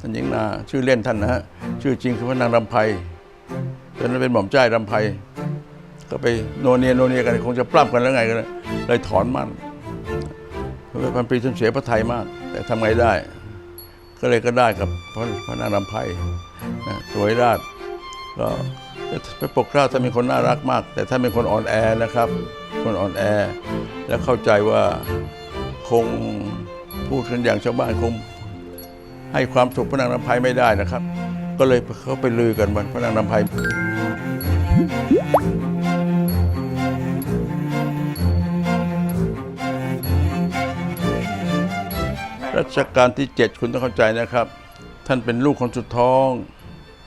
ท่านหญิงนาชื่อเล่นท่านนะฮะชื่อจริงคือพระนางรำไพตอนนั้นเป็นหม่อมเจ้ารำไพก็ไปโนเนียโนเนียกันคงจะปล้ำกันแล้วไงกันเลยถอนมั่นพระพันปีท่านเสียพระไทยมาก แต่ทำไงได้ ก็เลยก็ได้กับพระพระนางรำไพนะสวยราชก็พระปกเกล้าท่านเป็นคนน่ารักมาก แต่ท่านเป็นคนอ่อนแอนะครับ คนอ่อนแอ และเข้าใจว่าคงพูดกันอย่างชาวบ้านคง ให้ความสุขพระนางรำไพไม่ได้นะครับ ก็เลยเขาไปลือกันว่าพระนางรำไพรัชกาลที่ 7 คุณต้องเข้าใจนะครับ ท่านเป็นลูกคนสุดท้อง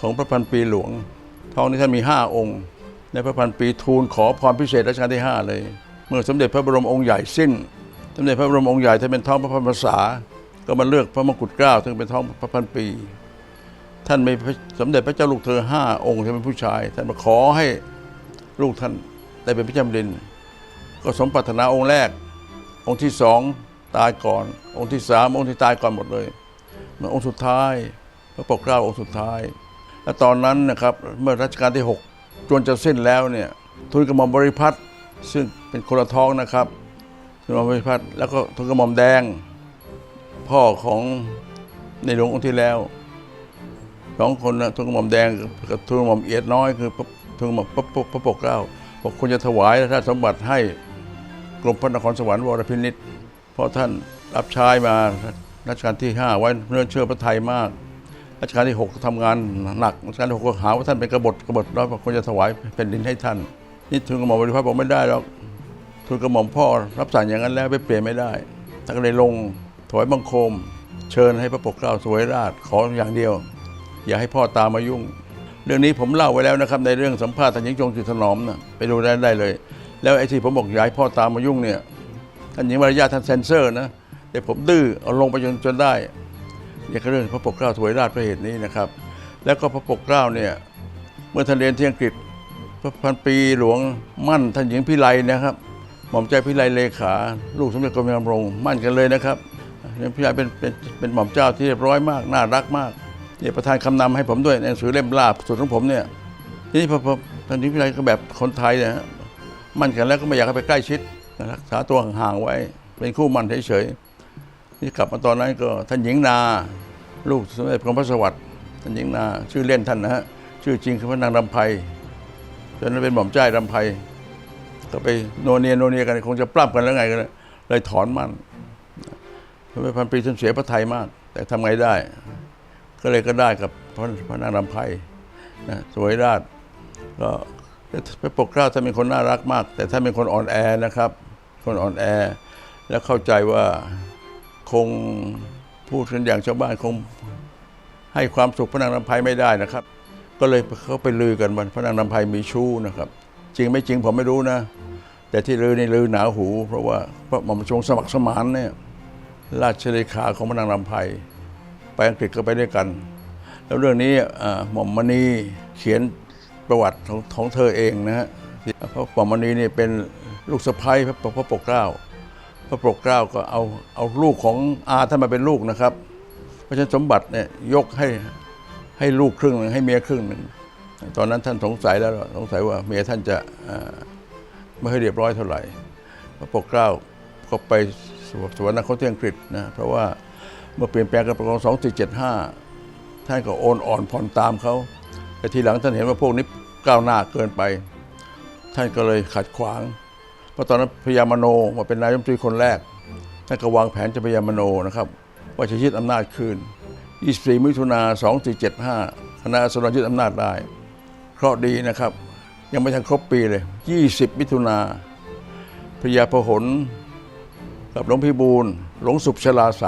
ของพระพันปีหลวง ท้องนี้ท่านมี 5 องค์ ในพระพันปีทูลขอพรพิเศษรัชกาลที่ 5 เลย เมื่อสมเด็จพระบรมองค์ใหญ่สิ้น สมเด็จพระบรมองค์ใหญ่ท่านเป็นท้องพระพันภาษา ก็มาเลือกพระมงกุฎเกล้าซึ่งเป็นท้องพระพันปี ท่านมีสมเด็จพระเจ้าลูกเธอห้าองค์ที่เป็นผู้ชาย ท่านมาขอให้ลูกท่านได้เป็นพระเจ้าแผ่นดิน ก็สมปรารถนาองค์แรก องค์ที่สองตายก่อน องค์ที่สามองค์ที่ตายก่อนหมดเลยมาองค์สุดท้าย พระปกเกล้าองค์สุดท้าย และตอนนั้นนะครับเมื่อรัชกาลที่หกจวนจะสิ้นแล้วเนี่ยทูลกระหม่อมบริพัตรซึ่งเป็นคนละท้องนะครับทูลกระหม่อมบริพัตรแล้วก็ทูลกระหม่อมแดง พ่อของในหลวงองค์ที่แล้วสองคนนะทูลกระหม่อมแดงกับทูลกระหม่อมเอียดน้อยคือพระทูลกระหม่อมพระพระพระปกเกล้าบอกควรจะถวายราชสมบัติให้กรมพระนครสวรรค์วรพินิษเพราะท่านรับใช้มารัชกาลที่ 5 ไว้เนื่อเชื่อพระไทยมากรัชกาลที่6ก็ทำงานหนักรัชกาลที่หกก็หาว่าท่านเป็นกบฏกบฏแล้วควรจะถวายแผ่นดินให้ท่าน นี่ทูลกระหม่อมบริพัตรบอกไม่ได้หรอกทูลกระหม่อมพ่อรับสั่งอย่างนั้นแล้วไปเปลี่ยนไม่ได้ท่านก็เลยลง ถวายบังคม เชิญให้พระปกเกล้าสวยราชขออย่างเดียว อย่าให้พ่อตามมายุ่ง เรื่องนี้ผมเล่าไว้แล้วนะครับในเรื่องสัมภาษณ์ท่านหญิงจงจิตถนอมนะไปดูได้ได้เลย แล้วไอ้ที่ผมบอกอย่าให้พ่อตามมายุ่งเนี่ยท่านหญิงมารยาทท่านเซนเซอร์นะแต่ผมดื้อเอาลงไปจนจนได้เนี่ยก็เรื่องพระปกเกล้าถวยราชพระเหตุนี้นะครับ แล้วก็พระปกเกล้าเนี่ยเมื่อท่านเรียนที่อังกฤษพระพันปีหลวงมั่นท่านหญิงพิไลนะครับหม่อมใจพิไลเลขา ลูกสมเด็จกรมยามรงมั่นกันเลยนะครับ เนี่ยพิไลเป็นเป็นเป็นหม่อมเจ้าที่เรียบร้อยมาก น่ารักมากเนี่ยประธานคำนำให้ผมด้วยในหนังสือเล่มล่าสุดของผมเนี่ยทีนี้พอพอท่านหญิงพิไลก็แบบคนไทยเนี่ยฮะมั่นกันแล้วก็ไม่อยากให้ไปใกล้ชิดรักษาตัวห่างๆไว้ เป็นคู่มั่นเฉยๆนี่กลับมาตอนนั้นก็ท่านหญิงนา ลูกสมเด็จกรมพระสวัสดิ์ท่านหญิงนา ชื่อเล่นท่านนะฮะชื่อจริงคือพระนางรำไพตอนนั้นเป็นหม่อมเจ้ารำไพก็ไปโนเนียโนเนียกันคงจะปล้ำกันแล้วไงกันเลยเลยถอนมั่น พระพันปีท่านเสียพระไทยมาก แต่ทำไงได้ ก็เลยก็ได้กับพระพระนางรำไพนะสวยราชก็พระปกเกล้าท่านเป็นคนน่ารักมาก แต่ท่านเป็นคนอ่อนแอนะครับ คนอ่อนแอ แล้วเข้าใจว่าคงพูดกันอย่างชาวบ้านคงให้ความสุขพระนางรำไพไม่ได้นะครับ ก็เลยเขาไปลือกันว่าพระนางรำไพมีชู้นะครับ จริงไม่จริงผมไม่รู้นะ แต่ที่ลือนี่ลือหนาหู เพราะว่าพระหม่อมชงสมัครสมานเนี่ย ราชเลขาของพระนางรำไพไปอังกฤษก็ไปด้วยกัน แล้วเรื่องนี้หม่อมมณีเขียนประวัติของของเธอเองนะฮะเพราะหม่อมมณีนี่เป็นลูกสะใภ้พระพระปกเกล้า พระปกเกล้าก็เอาเอาลูกของอาท่านมาเป็นลูกนะครับ เพราะฉะนั้นสมบัติเนี่ยยกให้ให้ลูกครึ่งหนึ่งให้เมียครึ่งหนึ่งตอนนั้นท่านสงสัยแล้วสงสัยว่าเมียท่านจะไม่ค่อยเรียบร้อยเท่าไหร่พระปกเกล้าก็ไป สวรรคตที่อังกฤษนะเพราะว่าเมื่อเปลี่ยนแปลงการปกครอง2475 ท่านก็โอนอ่อนผ่อนตามเขาแต่ทีหลังท่านเห็นว่าพวกนี้ก้าวหน้าเกินไป ท่านก็เลยขัดขวาง เพราะตอนนั้นพญามโนมาเป็นนายมนตรีคนแรก ท่านก็วางแผนจะพญามโนนะครับว่าจะยึดอำนาจคืน 24 มิถุนา2475 คณะสนยึดอำนาจได้ เคราะดีนะครับ ยังไม่ทันครบปีเลย 20 มิถุนาพญาพหล กับหลวงพิบูลหลวงสุบชลาใส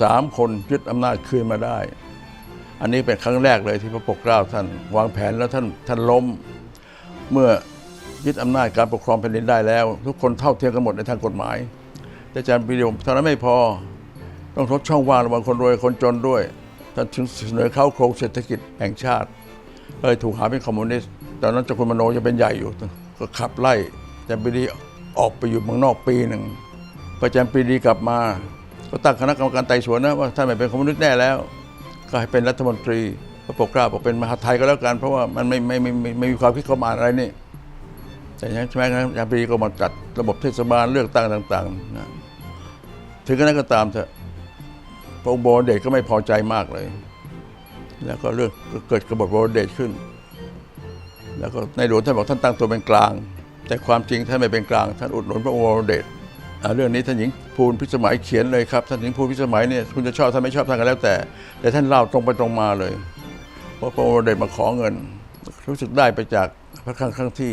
สามคนยึดอำนาจคืนมาได้ อันนี้เป็นครั้งแรกเลยที่พระปกเกล้าท่าน วางแผนแล้วท่านท่านล้ม เมื่อยึดอำนาจการปกครองแผ่นดินได้แล้ว ทุกคนเท่าเทียมกันหมดในทางกฎหมายแต่อาจารย์ปรีดีบอกเท่านั้นไม่พอ ต้องทดช่องว่างระหว่างคนรวยคนจนด้วยท่านถึงเสนอเข้าโครงเศรษฐกิจแห่งชาติเลยถูกหาเป็นคอมมิวนิสต์ตอนนั้นเจ้าคุณมโนยังเป็นใหญ่อยู่ก็ขับไล่อาจารย์ปรีดีออกไปอยู่เมืองนอกปีหนึ่ง พออาจารย์ปรีดีกลับมา ก็ตั้งคณะกรรมการไต่สวนนะว่าท่านไม่เป็นคอมมิวนิสต์แน่แล้ว ก็ให้เป็นรัฐมนตรีพระปกเกล้าบอกเป็นมหาไทยก็แล้วกัน เพราะว่ามันไม่ไม่ไม่ไม่ไม่มีความคิดเข้ามาอะไรนี่ แต่ยังใช่ไหมครับยามปรีก็มาจัดระบบเทศบาลเลือกตั้งต่างๆนะถึงกระนั้นก็ตามเถอะพระองค์บรเดชก็ไม่พอใจมากเลย แล้วก็เรื่องเกิดกบฏบรเดชขึ้น แล้วก็ในหลวงท่านบอกท่านตั้งตัวเป็นกลาง แต่ความจริงท่านไม่เป็นกลาง ท่านอุดหนุนพระองค์บรเดช เรื่องนี้ท่านหญิงภูลพิสมัยเขียนเลยครับท่านหญิงภูลพิสมัยเนี่ยคุณจะชอบท่านไม่ชอบท่านก็แล้วแต่ แต่ท่านเล่าตรงไปตรงมาเลยเพราะพระองค์บรมเดชมาขอเงิน รู้สึกได้ไปจากพระครั้งครั้งที่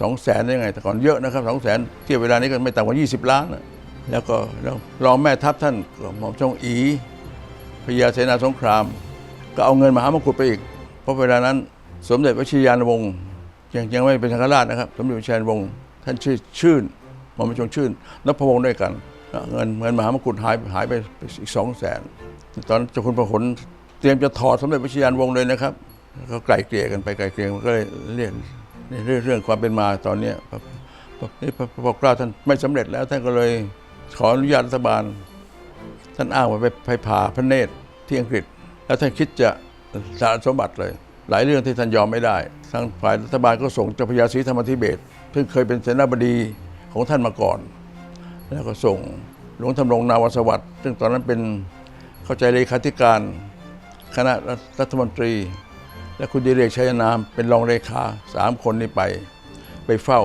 สองแสนได้ไง แต่ก่อนเยอะนะครับสองแสนเทียบเวลานี้ก็ไม่ต่ำกว่า 20 ล้าน แล้วก็แล้วรองแม่ทัพท่านหม่อมจงอีพญาเสนาสงคราม ก็เอาเงินมหามกุฎไปอีก เพราะเวลานั้นสมเด็จวชิรยานวงศ์ยังยังไม่เป็นทางราชนะครับ สมเด็จวชิรยานวงศ์ท่านชื่อชื่น ม่อมจงชื่นนพวงศ์ด้วยกัน เงินเงินมหามกุฎหายหายไปอีกสองแสนตอนเจ้าคุณประหลเตรียมจะถอดสมเด็จวชิรยานวงศ์เลยนะครับเขาไกลเกลี่ยกันไปไกลเกลี่ยมันก็เลยเรียนเรื่องเรื่องความเป็นมาตอนเนี้พระพระนี่พระพระปกเกล้าท่านไม่สำเร็จแล้วท่านก็เลยขออนุญาตรัฐบาล ท่านอ้างว่าไปไปผ่าพระเนตรที่อังกฤษ แล้วท่านคิดจะสารสมบัติเลย หลายเรื่องที่ท่านยอมไม่ได้ทางฝ่ายรัฐบาลก็ส่งเจ้าพระยาศรีธรรมธิเบศซึ่งเคยเป็นเสนาบดี ของท่านมาก่อน แล้วก็ส่งหลวงทำรงนาวสวัสดิ์ซึ่งตอนนั้นเป็นเข้าใจเลขาธิการคณะรัฐมนตรี และคุณดิเรกชัยนามเป็นรองเลขาสามคนนี้ไป ไปเฝ้า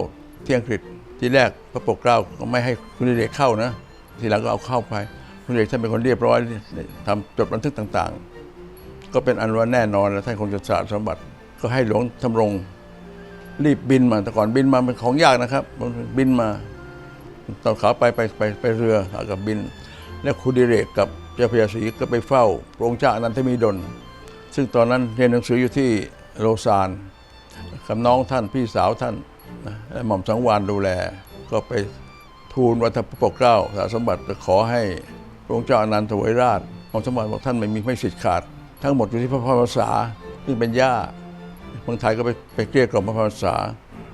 ที่อังกฤษที่แรกพระปกเกล้าก็ไม่ให้คุณดิเรกเข้านะ ทีหลังก็เอาเข้าไป คุณดิเรกท่านเป็นคนเรียบร้อยทำจดบันทึกต่างๆ ก็เป็นอันว่าแน่นอนแล้วท่านคงจะสารสมบัติก็ให้หลวงทำรง รีบบินมาแต่ก่อนบินมาเป็นของยากนะครับ บินมาตอนขาไปไปไปไปเรือกับบิน แล้วคุณดิเรกกับเจ้าพยาศรีก็ไปเฝ้าพระองค์เจ้าอนันทมิดล ซึ่งตอนนั้นเรียนหนังสืออยู่ที่โลซานกับน้องท่านพี่สาวท่านและหม่อมสังวานดูแล ก็ไปทูลวัฒพระปกเกล้าสาสมบัติจะขอให้พระองค์เจ้าอนันทถวยราชหม่อมสังวานบอกท่านไม่มีไม่สิทธิ์ขาด ทั้งหมดอยู่ที่พระพรภาษาซึ่งเป็นย่า เมืองไทยก็ไปไปเกลี้ยกล่อมพระพรภาษา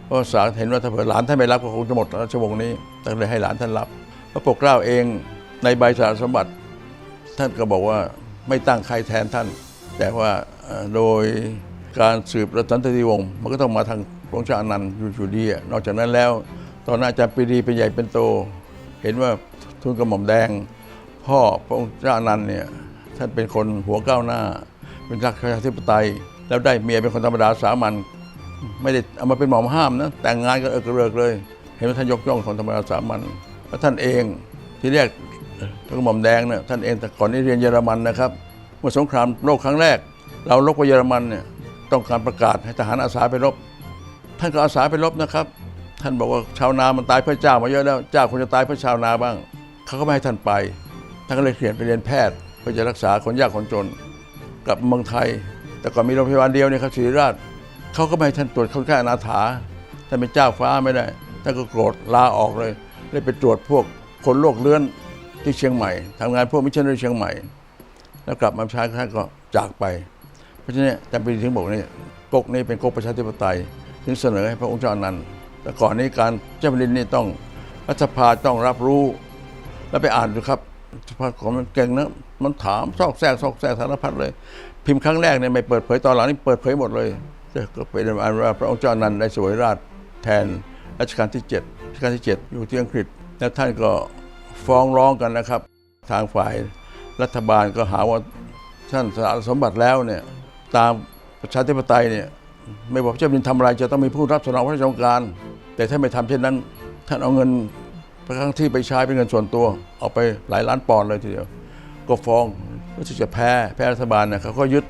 พระพรภาษาเห็นว่าถ้าเผื่อหลานท่านไม่รับก็คงจะหมดราชวงศ์นี้แต่เลยให้หลานท่านรับพระปกเกล้าเองในใบสารสมบัติ ท่านก็บอกว่าไม่ตั้งใครแทนท่าน แต่ว่าโดยการสืบรัตนติวงศ์มันก็ต้องมาทางพระองค์เจ้าอนันต์อยู่อยู่ดีนอกจากนั้นแล้ว ตอนนั้นอาจารย์ปรีดีเป็นใหญ่เป็นโต เห็นว่าทุนกระหม่อมแดง พ่อพระองค์เจ้าอนันต์เนี่ยท่านเป็นคนหัวก้าวหน้า เป็นรักประชาธิปไตย แล้วได้เมียเป็นคนธรรมดาสามัญไม่ได้เอามาเป็นหมอมห้ามนะแต่งงานก็เออกระเริกเลย เห็นว่าท่านยกย่องคนธรรมดาสามัญแล้วท่านเองที่เรียกท่านหม่อมแดงเนี่ยท่านเองแต่ก่อนนี้เรียนเยอรมันนะครับเมื่อสงครามโลกครั้งแรก เราลบกับเยอรมันเนี่ยต้องการประกาศให้ทหารอาสาไปรบ ท่านก็อาสาไปรบนะครับ ท่านบอกว่าชาวนามันตายเพื่อเจ้ามาเยอะแล้วเจ้าควรจะตายเพื่อชาวนาบ้างเขาก็ไม่ให้ท่านไปท่านก็เลยเขียนไปเรียนแพทย์เพื่อจะรักษาคนยากคนจนกลับเมืองไทย แต่ก่อนมีโรงพยาบาลเดียวเนี่ยครับศิริราชเขาก็ไม่ให้ท่านตรวจคนแค่อนาถาท่านเป็นเจ้าฟ้าไม่ได้ท่านก็โกรธลาออกเลยเลยไปตรวจพวกคนโรคเลื้อนที่เชียงใหม่ทำงานพวกมิชชันนารีเชียงใหม่ แล้วกลับมาใช้ท่านก็จากไป เพราะฉะนั้นจำเป็นถึงบอกนี่ก๊กนี้เป็นก๊กประชาธิปไตยถึงเสนอให้พระองค์เจ้านันต์แต่ก่อนนี้การเจ้าแผ่นดินนี่ต้องรัฐสภาต้องรับรู้ แล้วไปอ่านดูครับสภาของมันเก่งนะมันถามซอกแซกซอกแซกสารพัดเลย พิมพ์ครั้งแรกเนี่ยไม่เปิดเผยตอนหลังนี่เปิดเผยหมดเลยก็เป็นอันว่าพระองค์เจ้านันได้สวยราชแทนรัชกาลที่เจ็ดรัชกาลที่เจ็ดอยู่ที่อังกฤษ แล้วท่านก็ฟ้องร้องกันนะครับ ทางฝ่ายรัฐบาลก็หาว่าท่านสะสมบัติแล้วเนี่ยตามประชาธิปไตยเนี่ยไม่บอกเจ้าบินทำอะไรจะต้องมีผู้รับสนองพระราชองการ แต่ถ้าไม่ทำเช่นนั้น ท่านเอาเงินไปครั้งที่ไปใช้เป็นเงินส่วนตัว เอาไปหลายล้านปอนด์เลยทีเดียว ก็ฟ้อง รู้สึกจะแพ้แพ้รัฐบาลนะเขาก็ยึด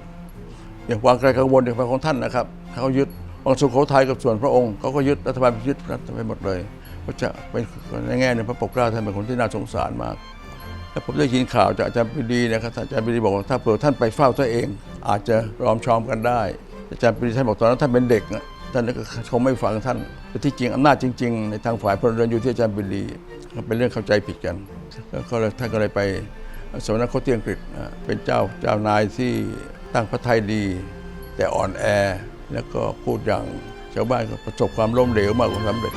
อย่างวางไกลกังวลอย่างของท่านนะครับเขายึดวางสุโขทัยกับส่วนพระองค์เขาก็ยึดรัฐบาลยึดรัฐไปหมดเลยก็จะเป็นในแง่หนึงพระปกเกล้าท่านเป็นคนที่น่าสงสารมากแล้วผมได้ยินข่าวจากอาจารย์ปรีดีนะครับอาจารย์ปรีดีบอกว่าถ้าเผื่อท่านไปเฝ้าตัวเอง อาจจะรอมชอมกันได้ อาจารย์ปรีดีท่านบอกตอนนั้นท่านเป็นเด็กนะท่านก็คงไม่ฟังท่านแต่ที่จริงอำนาจจริง ๆ ในทางฝ่ายพลเรือนอยู่ที่อาจารย์ปรีดีเป็นเรื่องเข้าใจผิดกันแล้วก็เลยท่านก็เลยไป สวรรคตที่อังกฤษเป็นเจ้าเจ้านายที่ตั้งพระทัยดี แต่อ่อนแอ แล้วก็พูดอย่างชาวบ้านก็ประสบความล้มเหลวมากกว่าสำเร็จ